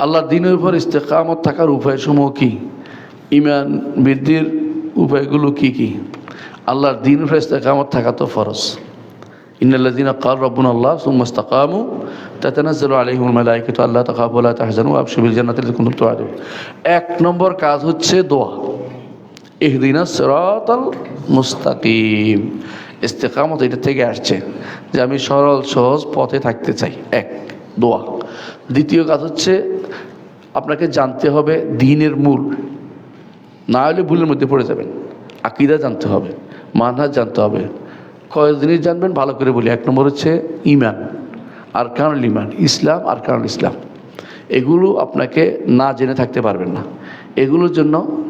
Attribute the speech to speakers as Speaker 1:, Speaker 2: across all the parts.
Speaker 1: আল্লাহ দিনের উপর ইস্তেকামত থাকার উপায়সমূহ কি? ইমান বৃদ্ধির উপায়গুলো কি কি? আল্লাহর দিন উপর ইস্তেকামত থাকা তো ফরজ। ইন্নাল্লাযীনা ক্বাল রাব্বুনা আল্লাহ সুম্মা ইসতাকামু, তাতানাজ্জালু আলাইহিমুল মালায়েকাতু আল্লা তাখাফু ওয়া লা তাহজানু ওয়া আবশিরু বিল জান্নাতি আল্লাতী কুনতুম তুআদুন এক নম্বর কাজ হচ্ছে দোয়া। ইহদিনা সিরাতাল মুস্তাকিম। ইস্তেকামত এটা থেকে আসছে যে আমি সরল, সহজ পথে থাকতে চাই। এক, দোয়া। দ্বিতীয় কাজ হচ্ছে আপনাকে জানতে হবে দিনের মূল। না হলে ভুলের মধ্যে পড়ে যাবেন। আকিদা জানতে হবে, মানহাজ জানতে হবে। কয় জিনিস জানবেন, ভালো করে বলি। এক নম্বর হচ্ছে ইমান আর কারণ ইমান ইসলাম আর কারণ ইসলাম। এগুলো আপনাকে না জেনে থাকতে পারবেন না। এগুলোর জন্য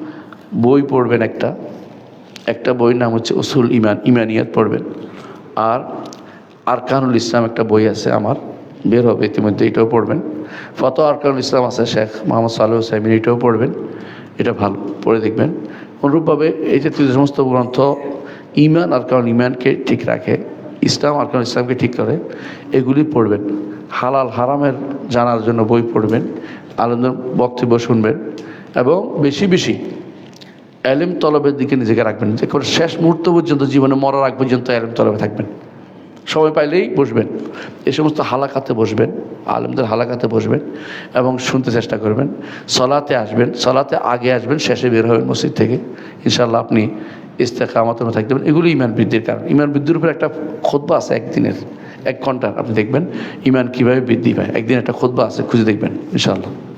Speaker 1: বই পড়বেন একটা। একটা বইয়ের নাম হচ্ছে উসুল ইমান ইমানিয়াত পড়বেন। আর আরকানুল ইসলাম একটা বই আছে আমার। বের হবে, ইতিমধ্যে এটাও পড়বেন। ফত আরকানুল ইসলাম আছে, শেখ মোহাম্মদ সাল্লু সাইমিন এটাও পড়বেন। এটা ভালো, পড়ে দেখবেন। অনুরূপভাবে এই জাতীয় সমস্ত গ্রন্থ ইমান আর কারণ ইমানকে ঠিক রাখে, ইসলাম আর কারণ ইসলামকে ঠিক করে, এগুলি পড়বেন। হালাল হারামের জানার জন্য বই পড়বেন, আনন্দের বক্তব্য শুনবেন, এবং বেশি বেশি এলেম তলবের দিকে নিজেকে রাখবেন। যে শেষ মুহূর্ত পর্যন্ত, জীবনে মরার আগ পর্যন্ত এলেম তলবে থাকবেন। সময় পাইলেই বসবেন। এই সমস্ত হালাকাতে বসবেন, আলেমদের হালাকাতে বসবেন এবং শুনতে চেষ্টা করবেন। সলাতে আসবেন, সলাতে আগে আসবেন, শেষে বের হবেন মসজিদ থেকে। ইনশাল্লাহ আপনি ইস্তেকামতের মধ্যে থাকতে পারেন। এগুলো ইমান বৃদ্ধির কারণ। ইমান বৃদ্ধির উপরে একটা খোদবা আছে একদিনের, এক ঘণ্টার, আপনি দেখবেন। ইমান কীভাবে বৃদ্ধি পায়? একদিন একটা খোদবা আছে, খুঁজে দেখবেন ইনশাল্লাহ